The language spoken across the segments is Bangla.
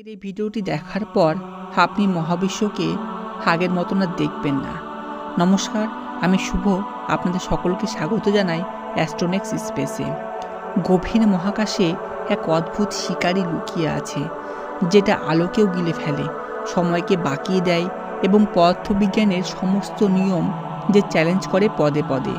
আজকের এই ভিডিওটি দেখার পর আপনি মহাবিশ্বকে আগের মতন আর দেখবেন না। নমস্কার, আমি শুভ, আপনাদের সকলকে স্বাগত জানাই অ্যাস্ট্রোনেক্স স্পেসে গভীর মহাকাশে এক অদ্ভুত শিকারী লুকিয়ে আছে, যেটা আলোকেও গিলে ফেলে, সময়কে বাঁকিয়ে দেয় এবং পদার্থবিজ্ঞানের সমস্ত নিয়ম যে চ্যালেঞ্জ করে পদে পদে।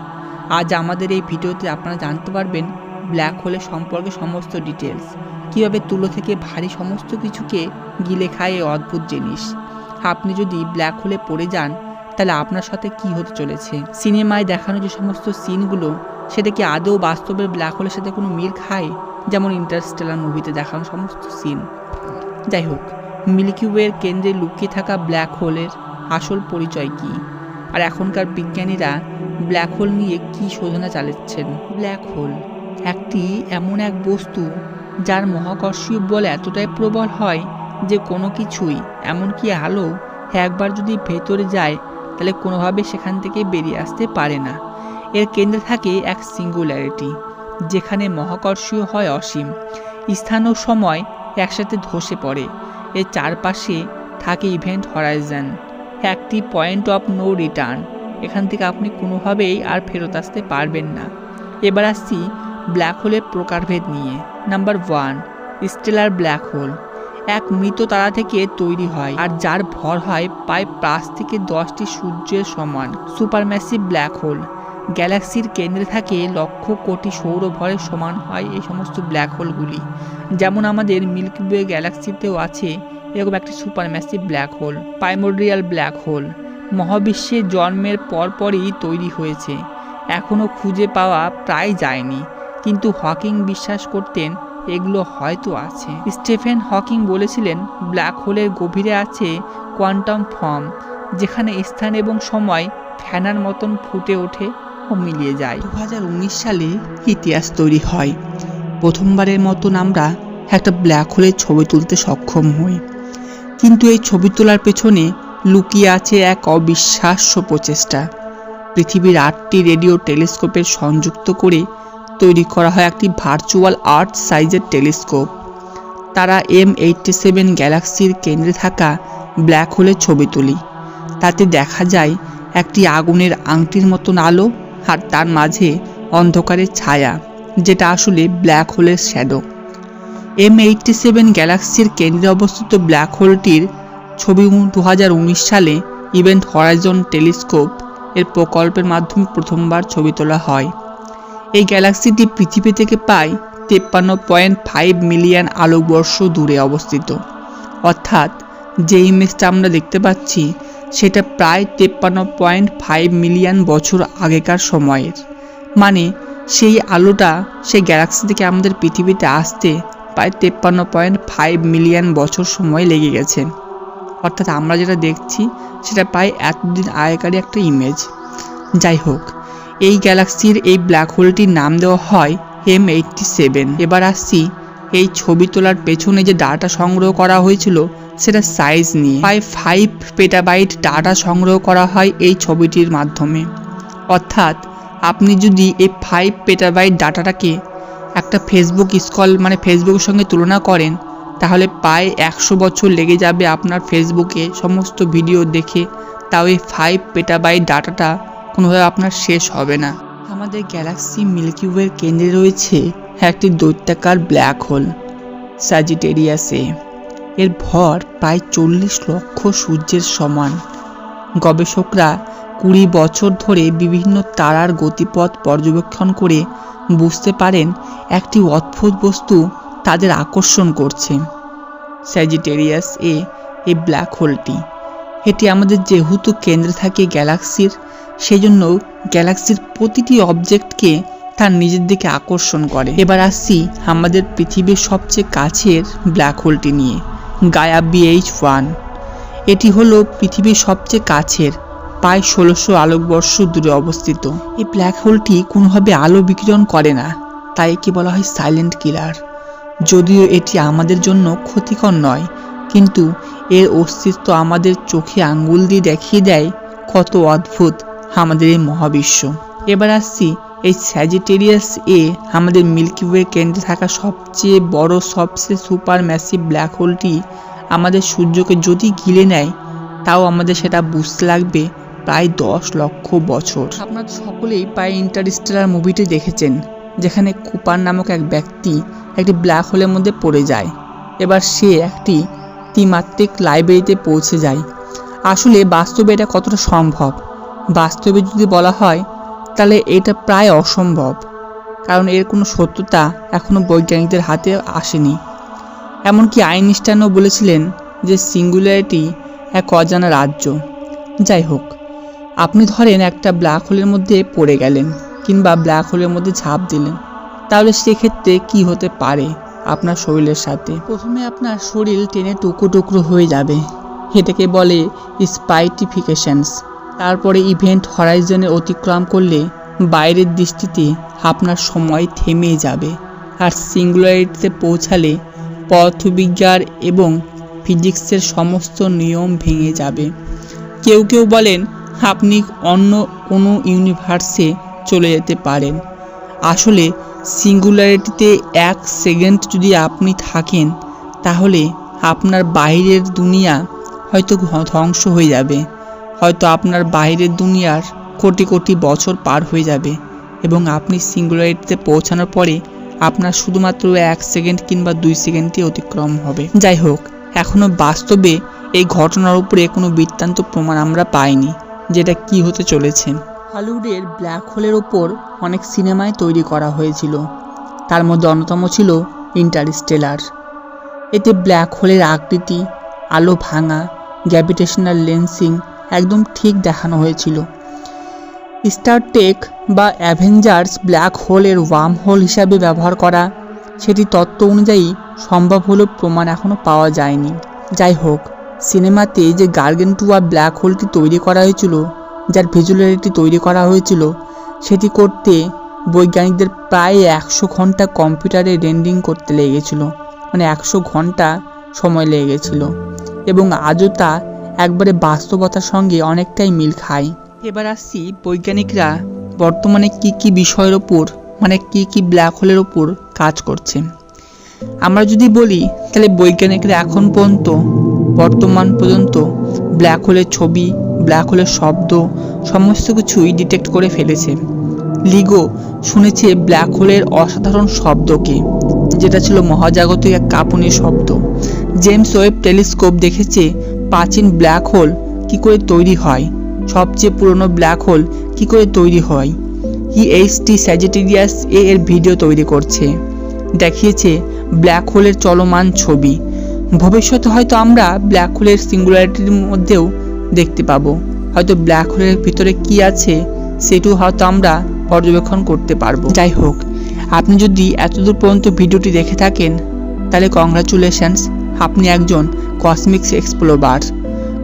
আজ আমাদের এই ভিডিওতে আপনারা জানতে পারবেন ব্ল্যাক হোলের সম্পর্কে সমস্ত ডিটেলস কীভাবে তুলো থেকে ভারী সমস্ত কিছুকে গিলে খায় এই অদ্ভুত জিনিস? আপনি যদি ব্ল্যাক হোলে পড়ে যান, তাহলে আপনার সাথে কি হতে চলেছে? সিনেমায় দেখানো যে সমস্ত সিনগুলো, সেটা কি আদৌ বাস্তবের ব্ল্যাক হোলের সাথে কোনো মিল খায়? যেমন ইন্টারস্টেলার মুভিতে দেখানো সমস্ত সিন। যাই হোক, মিল্কি ওয়ের কেন্দ্রে লুকিয়ে থাকা ব্ল্যাক হোলের আসল পরিচয় কি? আর এখনকার বিজ্ঞানীরা ব্ল্যাক হোল নিয়ে কি শোধনা চালাচ্ছেন? ব্ল্যাক হোল একটি এমন এক বস্তু যার মহাকর্ষীয় বল এতটাই প্রবল হয় যে কোনো কিছুই, এমনকি আলো একবার যদি ভেতরে যায়, তাহলে কোনোভাবে সেখান থেকে বেরিয়ে আসতে পারে না। এর কেন্দ্রে থাকে এক সিঙ্গুলারিটি যেখানে মহাকর্ষীয় হয় অসীম। স্থান ও সময় একসাথে ধসে পড়ে। এর চারপাশে থাকে ইভেন্ট হরাইজন একটি পয়েন্ট অফ নো রিটার্ন এখান থেকে আপনি কোনোভাবেই আর ফেরত আসতে পারবেন না। এবার আসছি ব্ল্যাক হোলের প্রকারভেদ নিয়ে। Number one, stellar black hole. এক মৃত তারা থেকে তৈরি হয় আর যার ভর হয় প্রায় পাঁচ থেকে দশটি সূর্যের সমান। Supermassive black hole. গ্যালাক্সির কেন্দ্রে থাকে লক্ষ কোটি সৌরভরের সমান হয় এই সমস্ত ব্ল্যাক হোলগুলি। যেমন আমাদের মিল্কি ওয়ে গ্যালাক্সিতেও আছে এরকম একটি supermassive black hole primordial black hole. মহাবিশ্বে জন্মের পরপরই তৈরি হয়েছে। এখনও খুঁজে পাওয়া প্রায় যায়নি। কিন্তু হকিং বিশ্বাস করতেন, এগুলো হয়তো আছে। স্টিফেন হকিং বলেছিলেন, ব্ল্যাক হোলের গভীরে আছে কোয়ান্টাম ফর্ম, যেখানে স্থান এবং সময় ফ্যানার মতন ফুটে ওঠে ও মিলিয়ে যায়। দু হাজার উনিশ সালে ইতিহাস তৈরি হয়। প্রথমবারের মতন আমরা একটা ব্ল্যাক হোলের ছবি তুলতে সক্ষম হই। কিন্তু এই ছবি তোলার পেছনে লুকিয়ে আছে এক অবিশ্বাস্য প্রচেষ্টা। পৃথিবীর আটটি রেডিও টেলিস্কোপের সংযুক্ত করে তৈরি করা হয় একটি ভার্চুয়াল আর্ট সাইজের টেলিস্কোপ তারা এম এইটটি সেভেন গ্যালাক্সির কেন্দ্রে থাকা ব্ল্যাক হোলের ছবি তুলি। তাতে দেখা যায় একটি আগুনের আংটির মতন আলো আর তার মাঝে অন্ধকারের ছায়া, যেটা আসলে ব্ল্যাক হোলের শ্যাডো এম এইটটি সেভেন গ্যালাক্সির কেন্দ্রে অবস্থিত ব্ল্যাক হোলটির ছবি দু হাজার উনিশ সালে ইভেন্ট হরাইজন টেলিস্কোপ এর প্রকল্পের মাধ্যমে প্রথমবার ছবি তোলা হয়। এই গ্যালাক্সিটি পৃথিবী থেকে প্রায় তেপ্পান্ন পয়েন্ট ফাইভ মিলিয়ন আলোকবর্ষ দূরে অবস্থিত। অর্থাৎ যে ইমেজটা আমরা দেখতে পাচ্ছি, সেটা প্রায় তেপ্পান্ন পয়েন্ট ফাইভ মিলিয়ন বছর আগেকার সময়ের। মানে সেই আলোটা সেই গ্যালাক্সি থেকে আমাদের পৃথিবীতে আসতে প্রায় তেপ্পান্ন পয়েন্ট ফাইভ মিলিয়ন বছর সময় লেগে গেছে। অর্থাৎ আমরা যেটা দেখছি, সেটা প্রায় এতদিন আগেকারই একটা ইমেজ যাই হোক এই গ্যালাক্সির এই ব্ল্যাক হোলটির নাম দেওয়া হয় এম এইটটি সেভেন এবার আসছি এই ছবি তোলার পেছনে যে ডাটা সংগ্রহ করা হয়েছিল, সেটা সাইজ নিয়ে। প্রায় ফাইভ পেটাবাইট ডাটা সংগ্রহ করা হয় এই ছবিটির মাধ্যমে। অর্থাৎ আপনি যদি এই ফাইভ পেটাবাইট ডাটাটাকে একটা ফেসবুক স্কল মানে ফেসবুকের সঙ্গে তুলনা করেন, তাহলে প্রায় একশো বছর লেগে যাবে আপনার ফেসবুকে সমস্ত ভিডিও দেখে। তাও এই ফাইভ পেটাবাইট ডাটাটা কোনোভাবে আপনার শেষ হবে না। আমাদের গ্যালাক্সি মিল্কি ওয়ের কেন্দ্রে রয়েছে একটি দৈত্যাকার ব্ল্যাক হোল স্যাজিটেরিয়াসে এর ভর প্রায় চল্লিশ লক্ষ সূর্যের সমান। গবেষকরা কুড়ি বছর ধরে বিভিন্ন তারার গতিপথ পর্যবেক্ষণ করে বুঝতে পারেন একটি অদ্ভুত বস্তু তাদের আকর্ষণ করছে। স্যাজিটেরিয়াস এ এই ব্ল্যাক হোলটি। এটি আমাদের যেহেতু কেন্দ্রে থাকে গ্যালাক্সির, সেজন্য গ্যালাক্সির প্রতিটি অবজেক্টকে তার নিজের দিকে আকর্ষণ করে। এবার আসছি আমাদের পৃথিবীর সবচেয়ে কাছের ব্ল্যাক হোলটি নিয়ে গায়া বিএইচ ওয়ান এটি হলো পৃথিবীর সবচেয়ে কাছের, প্রায় ষোলোশো আলোকবর্ষ দূরে অবস্থিত। এই ব্ল্যাক হোলটি কোনোভাবে আলো বিকিরণ করে না, তাই একে বলা হয় সাইলেন্ট কিলার যদিও এটি আমাদের জন্য ক্ষতিকর নয় কিন্তু এর অস্তিত্ব আমাদের চোখে আঙ্গুল দিয়ে দেখিয়ে দেয় কত অদ্ভুত আমাদের এই মহাবিশ্ব। এবার আসছি এই স্যাজিটেরিয়াস এ আমাদের মিল্কি ওয়ে কেন্দ্রে থাকা সবচেয়ে বড়, সবচেয়ে সুপার ম্যাসিভ ব্ল্যাক হোলটি আমাদের সূর্যকে যদি গিলে নেয়, তাও আমাদের সেটা বুঝতে লাগবে প্রায় দশ লক্ষ বছর। আপনারা সকলেই প্রায় ইন্টারস্টেলার মুভিটি দেখেছেন, যেখানে কুপার নামক এক ব্যক্তি একটি ব্ল্যাক হোলের মধ্যে পড়ে যায়। এবার সে একটি ত্রিমাত্রিক লাইব্রেরিতে পৌঁছে যায় আসলে বাস্তবে এটা কতটা সম্ভব? বাস্তবে যদি বলা হয়, তাহলে এটা প্রায় অসম্ভব। কারণ এর কোনো সত্যতা এখনও বৈজ্ঞানিকদের হাতে আসেনি। এমনকি আইনস্টাইনও বলেছিলেন যে সিঙ্গুলারিটি এক অজানা রাজ্য। যাই হোক, আপনি ধরেন একটা ব্ল্যাক হোলের মধ্যে পড়ে গেলেন কিংবা ব্ল্যাক হোলের মধ্যে ঝাঁপ দিলেন। তাহলে সেক্ষেত্রে কি হতে পারে? আপনার শরীরের সাথে। প্রথমে আপনার শরীর টেনে টুকরো টুকরো হয়ে যাবে। এটাকে বলে স্পাইটিফিকেশনস। তারপরে ইভেন্ট হরাইজনে অতিক্রম করলে বাইরের দৃষ্টিতে আপনার সময় থেমে যাবে আর সিঙ্গুলারিটিতে পৌঁছালে পদার্থবিজ্ঞান এবং ফিজিক্সের সমস্ত নিয়ম ভেঙে যাবে। কেউ কেউ বলেন আপনি অন্য কোনো ইউনিভার্সে চলে যেতে পারেন। আসলে সিঙ্গুলারিটিতে এক সেকেন্ড যদি আপনি থাকেন, তাহলে আপনার বাইরের দুনিয়া হয়তো ধ্বংস হয়ে যাবে। হয়তো আপনার বাইরের দুনিয়ার কোটি কোটি বছর পার হয়ে যাবে এবং আপনি সিঙ্গুলারিটিতে পৌঁছানোর পরে আপনার শুধুমাত্র এক সেকেন্ড কিংবা দুই সেকেন্ডই অতিক্রম হবে। যাই হোক এখনও বাস্তবে এই ঘটনার উপরে কোনো বৃত্তান্ত প্রমাণ আমরা পাইনি, যেটা কি হতে চলেছে। হলিউডের ব্ল্যাক হোলের ওপর অনেক সিনেমায় তৈরি করা হয়েছিল। তার মধ্যে অন্যতম ছিল ইন্টারস্টেলার। এতে ব্ল্যাক হোলের আকৃতি, আলো ভাঙা, গ্র্যাভিটেশনাল লেন্সিং একদম ঠিক দেখানো হয়েছিল। স্টার টেক বা অ্যাভেঞ্জার্স ব্ল্যাক হোলের ওয়ার্ম হোল হিসাবে ব্যবহার করা সেটি তত্ত্ব অনুযায়ী সম্ভব হলেও প্রমাণ এখনও পাওয়া যায়নি। যাই হোক, সিনেমাতে যে গার্গেন্টুয়া ব্ল্যাক হোলটি তৈরি করা হয়েছিল যার ভিজুয়ালিটি তৈরি করা হয়েছিল, সেটি করতে বৈজ্ঞানিকদের প্রায় একশো ঘণ্টা কম্পিউটারে রেন্ডিং করতে লেগেছিল মানে একশো ঘণ্টা সময় লেগে গেছিল এবং আজও তা একবারে বাস্তবতার সঙ্গে অনেকটাই মিল খায়। এবার আসছি বৈজ্ঞানিকরা বর্তমানে কি কি বিষয়ের ওপর মানে কি কি ব্ল্যাক হোলের ওপর কাজ করছে। আমরা যদি বলি, তাহলে বৈজ্ঞানিকরা এখন পর্যন্ত বর্তমান পর্যন্ত ব্ল্যাক হোলের ছবি ব্ল্যাক হোলের শব্দ সমস্ত কিছুই ডিটেক্ট করে ফেলেছে। লিগো শুনেছে ব্ল্যাক হোলের অসাধারণ শব্দকে, যেটা ছিল মহাজাগতিক এক কাঁপুনি শব্দ। জেমস ওয়েব টেলিস্কোপ দেখেছে প্রাচীন ব্ল্যাক হোল কি করে তৈরি হয়, সবচেয়ে পুরনো ব্ল্যাক হোল কি করে তৈরি হয়। ইএইচটি স্যাজিটেরিয়াস এ এর ভিডিও তৈরি করছে। দেখিয়েছে ব্ল্যাক হোলের চলমান ছবি। ভবিষ্যতে হয়তো আমরা ব্ল্যাক হোলের সিঙ্গুলারিটির মধ্যেও দেখতে পাবো। হয়তো ব্ল্যাক হোলের ভিতরে কি আছে, সেটিও হয়তো আমরা পর্যবেক্ষণ করতে পারব। যাই হোক, আপনি যদি এতদূর পর্যন্ত ভিডিওটি দেখে থাকেন, তাহলে কংগ্রাচুলেশনস আপনি একজন কসমিক্স এক্সপ্লোবার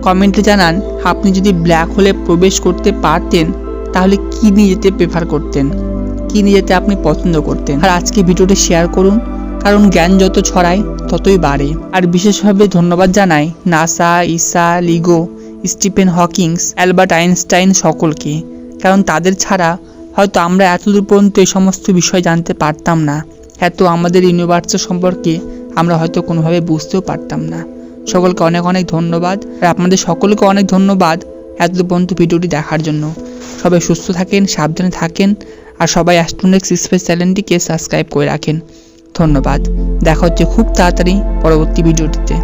কমেন্টে জানান, আপনি যদি ব্ল্যাক হোলে প্রবেশ করতে পারতেন, তাহলে কি নিয়ে যেতে প্রেফার করতেন? কি নিয়ে যেতে আপনি পছন্দ করতেন? আর আজকে ভিডিওটি শেয়ার করুন কারণ জ্ঞান যত ছড়ায়, ততই বাড়ে। আর বিশেষভাবে ধন্যবাদ জানাই NASA ESA LIGO, Stephen Hawkings, Albert Einstein সকলকে। কারণ তাদের ছাড়া হয়তো আমরা এতদূর পর্যন্ত এই সমস্ত বিষয় জানতে পারতাম না। এত আমাদের ইউনিভার্স সম্পর্কে আমরা হয়তো কোনোভাবে বুঝতেও পারতাম না। সকলকে অনেক অনেক ধন্যবাদ। আর আপনাদের সকলকে অনেক ধন্যবাদ এতদূর পর্যন্ত ভিডিওটি দেখার জন্য। সবাই সুস্থ থাকেন, সাবধানে থাকেন। আর সবাই অ্যাস্ট্রোনেক্স স্পেস চ্যানেলটিকে সাবস্ক্রাইব করে রাখেন। ধন্যবাদ। দেখা হচ্ছে খুব তাড়াতাড়ি পরবর্তী ভিডিওটিতে।